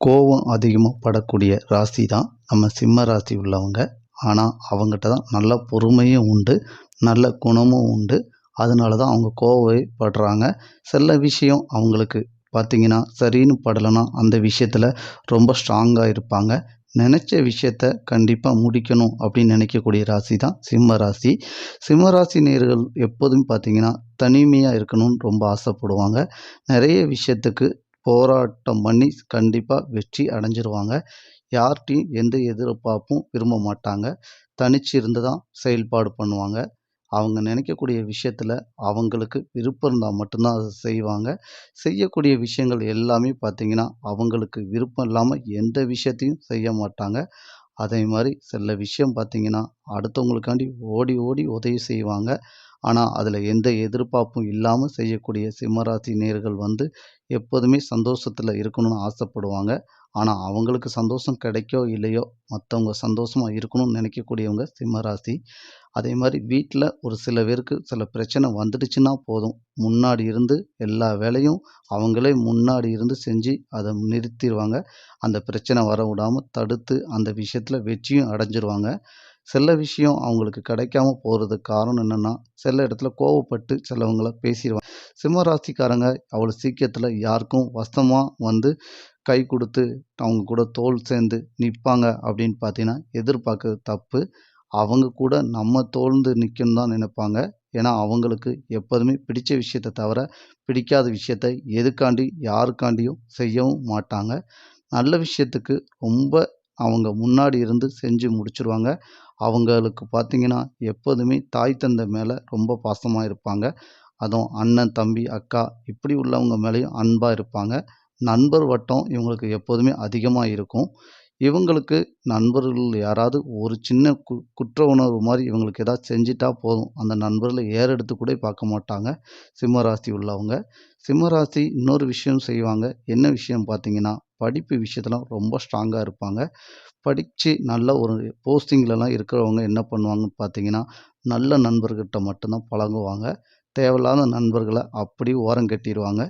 கோவம் அதிகமாக படக்கூடிய ராசி தான் நம்ம சிம்ம ராசி உள்ளவங்க. ஆனால் அவங்ககிட்ட தான் நல்ல பொறுமையும் உண்டு நல்ல குணமும் உண்டு. அதனால தான் அவங்க கோவப்படுறாங்க. சில விஷயம் அவங்களுக்கு பார்த்திங்கன்னா சரின்னு படலைன்னா அந்த விஷயத்தில் ரொம்ப ஸ்ட்ராங்காக இருப்பாங்க. நினச்ச விஷயத்த கண்டிப்பாக முடிக்கணும் அப்படின்னு நினைக்கக்கூடிய ராசி தான் சிம்ம ராசி. சிம்ம ராசி நேர்கள் எப்போதும் பார்த்திங்கன்னா தனிமையாக இருக்கணும்னு ரொம்ப ஆசைப்படுவாங்க. நிறைய விஷயத்துக்கு போராட்டம் பண்ணி கண்டிப்பாக வெற்றி அடைஞ்சிருவாங்க. யார்கிட்டையும் எந்த எதிர்பார்ப்பும் விரும்ப மாட்டாங்க. தனிச்சு இருந்து தான் செயல்பாடு பண்ணுவாங்க. அவங்க நினைக்கக்கூடிய விஷயத்தில் அவங்களுக்கு விருப்பம் இருந்தால் மட்டும்தான் அதை செய்வாங்க. செய்யக்கூடிய விஷயங்கள் எல்லாமே பார்த்திங்கன்னா அவங்களுக்கு விருப்பம் இல்லாமல் எந்த விஷயத்தையும் செய்ய மாட்டாங்க. அதே மாதிரி சில விஷயம் பார்த்திங்கன்னா அடுத்தவங்களுக்காண்டி ஓடி ஓடி உதவி செய்வாங்க. ஆனால் அதில் எந்த எதிர்பார்ப்பும் இல்லாமல் செய்யக்கூடிய சிம்மராசி நேர்கள் வந்து எப்போதுமே சந்தோஷத்தில் இருக்கணும்னு ஆசைப்படுவாங்க. ஆனால் அவங்களுக்கு சந்தோஷம் கிடைக்கோ இல்லையோ மற்றவங்க சந்தோஷமாக இருக்கணும்னு நினைக்கக்கூடியவங்க சிம்மராசி. அதே மாதிரி வீட்டில் ஒரு சில பேருக்கு சில பிரச்சனை வந்துடுச்சுன்னா போதும். முன்னாடி இருந்து எல்லா வேலையும் அவங்களே முன்னாடி இருந்து செஞ்சு அதை நிறுத்திடுவாங்க. அந்த பிரச்சனை வர விடாமல் தடுத்து அந்த விஷயத்தில் வெற்றியும் அடைஞ்சிருவாங்க. சில விஷயம் அவங்களுக்கு கிடைக்காம போகிறதுக்கு காரணம் என்னென்னா சில இடத்துல கோவப்பட்டு சிலவங்கள பேசிடுவாங்க சிம்ம ராசிக்காரங்க அவ்வளோ சீக்கிரத்தில் யாருக்கும் வசமாக வந்து கை கொடுத்து அவங்க கூட தோள் சேர்ந்து நிற்பாங்க அப்படின்னு பார்த்தீங்கன்னா எதிர்பார்க்கறது தப்பு. அவங்க கூட நம்ம தோல்ந்து நிற்கணும் தான் நினைப்பாங்க. ஏன்னா அவங்களுக்கு எப்போதுமே பிடிச்ச விஷயத்த தவிர பிடிக்காத விஷயத்த எதுக்காண்டி யாருக்காண்டியும் செய்யவும் மாட்டாங்க. நல்ல விஷயத்துக்கு ரொம்ப அவங்க முன்னாடி இருந்து செஞ்சு முடிச்சுருவாங்க. அவங்களுக்கு பார்த்திங்கன்னா எப்போதுமே தாய் தந்தை மேலே ரொம்ப பாசமாக இருப்பாங்க. அதுவும் அண்ணன் தம்பி அக்கா இப்படி உள்ளவங்க மேலேயும் அன்பாக இருப்பாங்க. நண்பர் வட்டம் இவங்களுக்கு எப்போதுமே அதிகமாக இருக்கும். இவங்களுக்கு நண்பர்கள் யாராவது ஒரு சின்ன கு குற்ற உணர்வு மாதிரி இவங்களுக்கு ஏதாவது செஞ்சிட்டா போதும். அந்த நண்பர்களை ஏறெடுத்து கூட பார்க்க மாட்டாங்க. சிம்மராசி உள்ளவங்க. சிம்மராசி இன்னொரு விஷயம் செய்வாங்க. என்ன விஷயம் பார்த்தீங்கன்னா படிப்பு விஷயத்தெலாம் ரொம்ப ஸ்ட்ராங்காக இருப்பாங்க. படித்து நல்ல ஒரு போஸ்டிங்லலாம் இருக்கிறவங்க என்ன பண்ணுவாங்கன்னு பார்த்தீங்கன்னா நல்ல நண்பர்கிட்ட மட்டும்தான் பழகுவாங்க. தேவையில்லாத நண்பர்களை அப்படி ஓரம் கட்டிடுவாங்க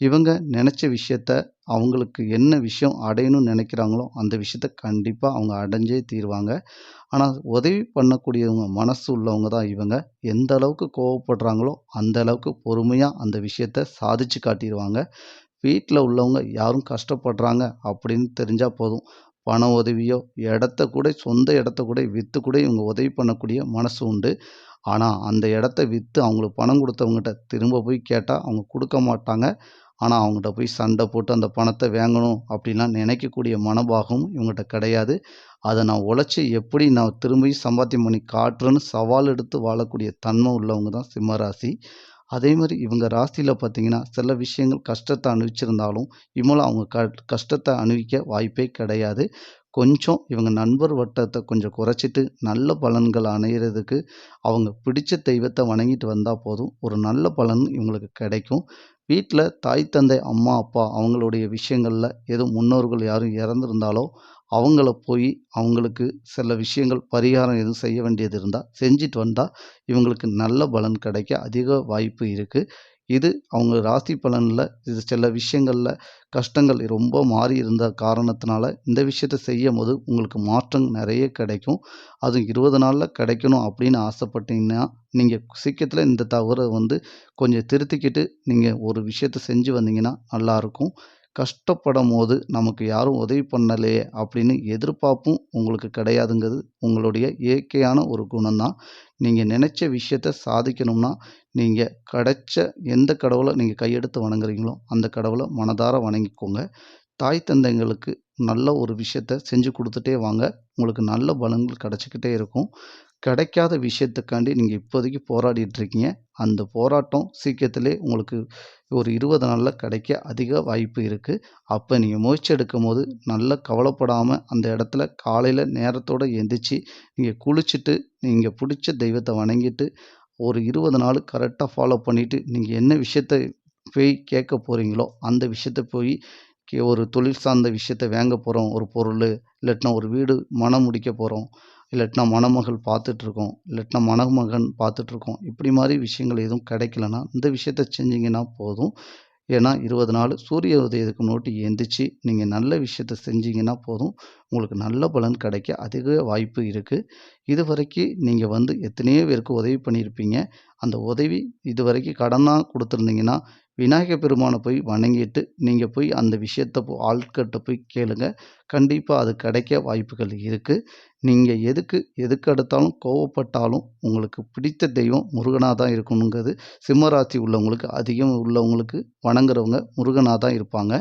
இவங்க நினச்ச விஷயத்த அவங்களுக்கு என்ன விஷயம் அடையணும்னு நினைக்கிறாங்களோ அந்த விஷயத்த கண்டிப்பாக அவங்க அடைஞ்சே தீருவாங்க. ஆனால் உதவி பண்ணக்கூடியவங்க மனசு உள்ளவங்க தான் இவங்க. எந்த அளவுக்கு கோவப்படுறாங்களோ அந்த அளவுக்கு பொறுமையாக அந்த விஷயத்த சாதிச்சு காட்டிடுவாங்க வீட்டில் உள்ளவங்க யாரும் கஷ்டப்படுறாங்க அப்படின்னு தெரிஞ்சால் போதும். பண உதவியோ இடத்த கூட சொந்த இடத்த கூட விற்று கூட இவங்க உதவி பண்ணக்கூடிய மனசு உண்டு. ஆனால் அந்த இடத்த விற்று அவங்களுக்கு பணம் கொடுத்தவங்ககிட்ட திரும்ப போய் கேட்டால் அவங்க கொடுக்க மாட்டாங்க. ஆனால் அவங்ககிட்ட போய் சண்டை போட்டு அந்த பணத்தை வாங்கணும் அப்படின்லாம் நினைக்கக்கூடிய மனபாகமும் இவங்ககிட்ட கிடையாது. அதை நான் உழைச்சி எப்படி நான் திரும்பி சம்பாத்தியம் பண்ணி காட்டுறேன்னு சவால் எடுத்து வாழக்கூடிய தன்மை உள்ளவங்க தான் சிம்மராசி. அதே மாதிரி இவங்க ராசியில் பார்த்தீங்கன்னா சில விஷயங்கள் கஷ்டத்தை அனுபவிச்சிருந்தாலும் இவங்களும் அவங்க க கஷ்டத்தை அனுபவிக்க வாய்ப்பே கிடையாது. கொஞ்சம் இவங்க நண்பர் வட்டத்தை கொஞ்சம் குறைச்சிட்டு நல்ல பலன்கள் அணையிறதுக்கு அவங்க பிடிச்ச தெய்வத்தை வணங்கிட்டு வந்தால் போதும். ஒரு நல்ல பலன் இவங்களுக்கு கிடைக்கும். வீட்டில் தாய் தந்தை அம்மா அப்பா அவங்களுடைய விஷயங்களில் எதுவும் முன்னோர்கள் யாரும் இறந்துருந்தாலோ அவங்கள போய் அவங்களுக்கு சில விஷயங்கள் பரிகாரம் எதுவும் செய்ய வேண்டியது இருந்தால் செஞ்சுட்டு வந்தால் இவங்களுக்கு நல்ல பலன் கிடைக்க அதிக வாய்ப்பு இருக்குது இது அவங்க ராசி பலனில் இது சில விஷயங்களில் கஷ்டங்கள் ரொம்ப மாறி இருந்த காரணத்தினால இந்த விஷயத்த செய்யும் போது உங்களுக்கு மாற்றம் நிறைய கிடைக்கும். அதுவும் இருபது நாளில் கிடைக்கணும் அப்படின்னு ஆசைப்பட்டீங்கன்னா நீங்கள் சீக்கிரத்தில் இந்த தவறை வந்து கொஞ்சம் திருத்திக்கிட்டு நீங்கள் ஒரு விஷயத்த செஞ்சு வந்தீங்கன்னா நல்லாயிருக்கும் கஷ்டப்படும் போது நமக்கு யாரும் உதவி பண்ணலையே அப்படின்னு எதிர்பார்ப்பும் உங்களுக்கு கிடையாதுங்கிறது உங்களுடைய இயற்கையான ஒரு குணம்தான். நீங்கள் நினச்ச விஷயத்த சாதிக்கணும்னா நீங்கள் கிடைச்ச எந்த கடவுளை நீங்கள் கையெடுத்து வணங்குறீங்களோ அந்த கடவுளை மனதார வணங்கிக்கோங்க. தாய் தந்தைங்களுக்கு நல்ல ஒரு விஷயத்த செஞ்சு கொடுத்துட்டே வாங்க. உங்களுக்கு நல்ல பலன்கள் கிடச்சிக்கிட்டே இருக்கும். கிடைக்காத விஷயத்துக்காண்டி நீங்கள் இப்போதைக்கு போராடிட்டு இருக்கீங்க அந்த போராட்டம் சீக்கிரத்திலே உங்களுக்கு ஒரு இருபது நாளில் கிடைக்க அதிக வாய்ப்பு இருக்குது அப்போ நீங்கள் முயற்சி எடுக்கும் போது நல்லா கவலைப்படாமல் அந்த இடத்துல காலையில் நேரத்தோடு எந்திரிச்சு நீங்கள் குளிச்சுட்டு நீங்கள் பிடிச்ச தெய்வத்தை வணங்கிட்டு ஒரு இருபது நாள் கரெக்டாக ஃபாலோ பண்ணிவிட்டு நீங்கள் என்ன விஷயத்த போய் கேட்க போகிறீங்களோ அந்த விஷயத்த போய் கே ஒரு தொழில் சார்ந்த விஷயத்த வாங்க போகிறோம் ஒரு பொருள் இல்லாட்டினா ஒரு வீடு மனம் முடிக்க போகிறோம் இல்லாட்டினா மணமகள் பார்த்துட்ருக்கோம் இல்லாட்டினா மணமகன் பார்த்துட்ருக்கோம் இப்படி மாதிரி விஷயங்கள் எதுவும் கிடைக்கலனா இந்த விஷயத்த செஞ்சிங்கன்னா போதும். ஏன்னா இருபது நாள் சூரிய உதயத்துக்கு நோட்டி எந்திரிச்சு நீங்கள் நல்ல விஷயத்த செஞ்சிங்கன்னா போதும். உங்களுக்கு நல்ல பலன் கிடைக்க அதிக வாய்ப்பு இருக்குது இதுவரைக்கும் நீங்கள் வந்து எத்தனையோ பேருக்கு உதவி பண்ணியிருப்பீங்க. அந்த உதவி இதுவரைக்கும் கடனாக கொடுத்துருந்தீங்கன்னா விநாயகர் பெருமானை போய் வணங்கிட்டு நீங்கள் போய் அந்த விஷயத்தை போ ஆட்கிட்ட போய் கேளுங்க. கண்டிப்பாக அது கிடைக்க வாய்ப்புகள் இருக்குது நீங்கள் எதுக்கு எதுக்கு எடுத்தாலும் கோவப்பட்டாலும் உங்களுக்கு பிடித்த தெய்வம் முருகனாக தான் இருக்கணுங்கிறது. சிம்மராசி உள்ளவங்களுக்கு அதிகம் உள்ளவங்களுக்கு வணங்குறவங்க முருகனாக தான் இருப்பாங்க.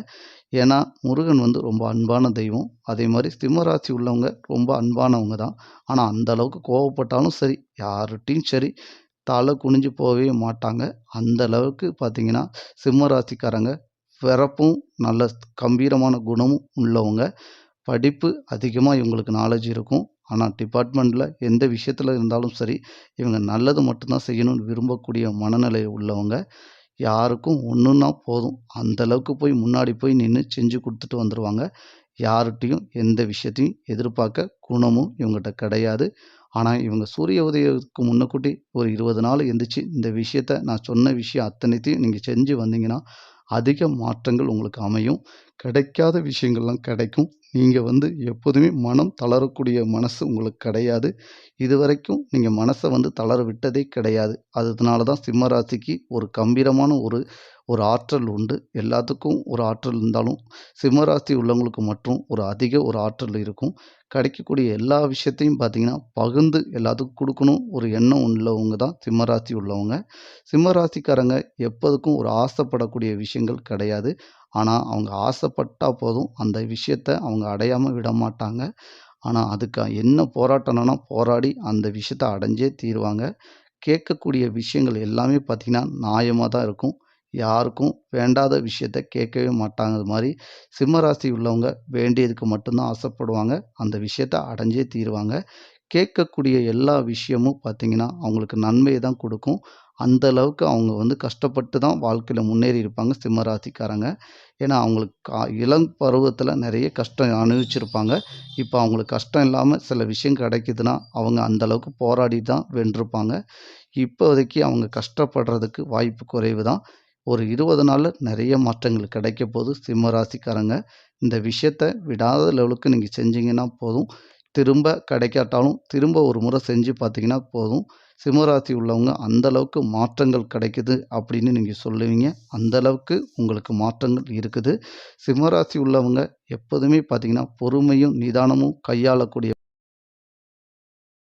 ஏன்னா முருகன் வந்து ரொம்ப அன்பான தெய்வம். அதே மாதிரி சிம்மராசி உள்ளவங்க ரொம்ப அன்பானவங்க தான். ஆனால் அந்த அளவுக்கு கோவப்பட்டாலும் சரி யார்கிட்டையும் சரி தலை குனிஞ்சு போகவே மாட்டாங்க. அந்த அளவுக்கு பார்த்தீங்கன்னா சிம்மராசிக்காரங்க பிறப்பும் நல்ல கம்பீரமான குணமும் உள்ளவங்க. படிப்பு அதிகமாக இவங்களுக்கு நாலேஜ் இருக்கும். ஆனால் டிபார்ட்மெண்ட்டில் எந்த விஷயத்தில் இருந்தாலும் சரி இவங்க நல்லது மட்டும்தான் செய்யணும்னு விரும்பக்கூடிய மனநிலை உள்ளவங்க. யாருக்கும் ஒன்றுன்னா போதும். அந்தளவுக்கு போய் முன்னாடி போய் நின்று செஞ்சு கொடுத்துட்டு வந்துடுவாங்க யார்கிட்டையும் எந்த விஷயத்தையும் எதிர்பார்க்க குணமும் இவங்ககிட்ட கிடையாது. ஆனால் இவங்க சூரிய உதயத்துக்கு முன்னக்கூட்டி ஒரு இருபது நாள் எந்திரிச்சு இந்த விஷயத்த நான் சொன்ன விஷயம் அத்தனைத்தையும் நீங்கள் செஞ்சு வந்தீங்கன்னா அதிக மாற்றங்கள் உங்களுக்கு அமையும். கிடைக்காத விஷயங்கள்லாம் கிடைக்கும். நீங்கள் வந்து எப்போதுமே மனம் தளரக்கூடிய மனசு உங்களுக்கு கிடையாது. இதுவரைக்கும் நீங்கள் மனசை வந்து தளர விட்டதே கிடையாது. அதனால தான் சிம்ம ராசிக்கு ஒரு கம்பீரமான ஒரு ஒரு ஆற்றல் உண்டு. எல்லாத்துக்கும் ஒரு ஆற்றல் இருந்தாலும் சிம்ம ராசி உள்ளவங்களுக்கு மட்டும் ஒரு அதிக ஒரு ஆற்றல் இருக்கும். கிடைக்கக்கூடிய எல்லா விஷயத்தையும் பார்த்தீங்கன்னா பகிர்ந்து எல்லாத்துக்கும் கொடுக்கணும். ஒரு எண்ணம் உள்ளவங்க தான் சிம்ம ராசி உள்ளவங்க. சிம்மராசிக்காரங்க எப்போதுக்கும் ஒரு ஆசைப்படக்கூடிய விஷயங்கள் கிடையாது. ஆனால் அவங்க ஆசைப்பட்டால் போதும். அந்த விஷயத்த அவங்க அடையாமல் விட மாட்டாங்க. ஆனால் அதுக்கு என்ன போராட்டணும்னா போராடி அந்த விஷயத்த அடைஞ்சே தீருவாங்க. கேட்கக்கூடிய விஷயங்கள் எல்லாமே பார்த்திங்கன்னா நியாயமாக தான் இருக்கும். யாருக்கும் வேண்டாத விஷயத்த கேட்கவே மாட்டாங்க. அது மாதிரி சிம்மராசி உள்ளவங்க வேண்டியதுக்கு மட்டும்தான் ஆசைப்படுவாங்க. அந்த விஷயத்த அடைஞ்சே தீருவாங்க. கேட்கக்கூடிய எல்லா விஷயமும் பார்த்திங்கன்னா அவங்களுக்கு நன்மையை தான் கொடுக்கும். அந்த அளவுக்கு அவங்க வந்து கஷ்டப்பட்டு தான் வாழ்க்கையில் முன்னேறி இருப்பாங்க சிம்ம ராசிக்காரங்க. ஏன்னா அவங்களுக்கு கா இளம் பருவத்தில் நிறைய கஷ்டம் அனுபவிச்சிருப்பாங்க. இப்போ அவங்களுக்கு கஷ்டம் இல்லாமல் சில விஷயம் கிடைக்குதுன்னா அவங்க அந்த அளவுக்கு போராடி தான் வென்றிருப்பாங்க. இப்போதைக்கு அவங்க கஷ்டப்படுறதுக்கு வாய்ப்பு குறைவு தான். ஒரு இருபது நாளில் நிறைய மாற்றங்கள் கிடைக்க போகுது சிம்ம ராசிக்காரங்க. இந்த விஷயத்த விடாத லெவலுக்கு நீங்கள் செஞ்சீங்கன்னா போதும். திரும்ப கிடைக்காட்டாலும் திரும்ப ஒரு முறை செஞ்சு பார்த்தீங்கன்னா போதும். சிம்மராசி உள்ளவங்க அந்த அளவுக்கு மாற்றங்கள் கிடைக்குது அப்படின்னு நீங்கள் சொல்லுவீங்க. அந்த அளவுக்கு உங்களுக்கு மாற்றங்கள் இருக்குது. சிம்மராசி உள்ளவங்க எப்போதுமே பார்த்தீங்கன்னா பொறுமையும் நிதானமும் கையாளக்கூடிய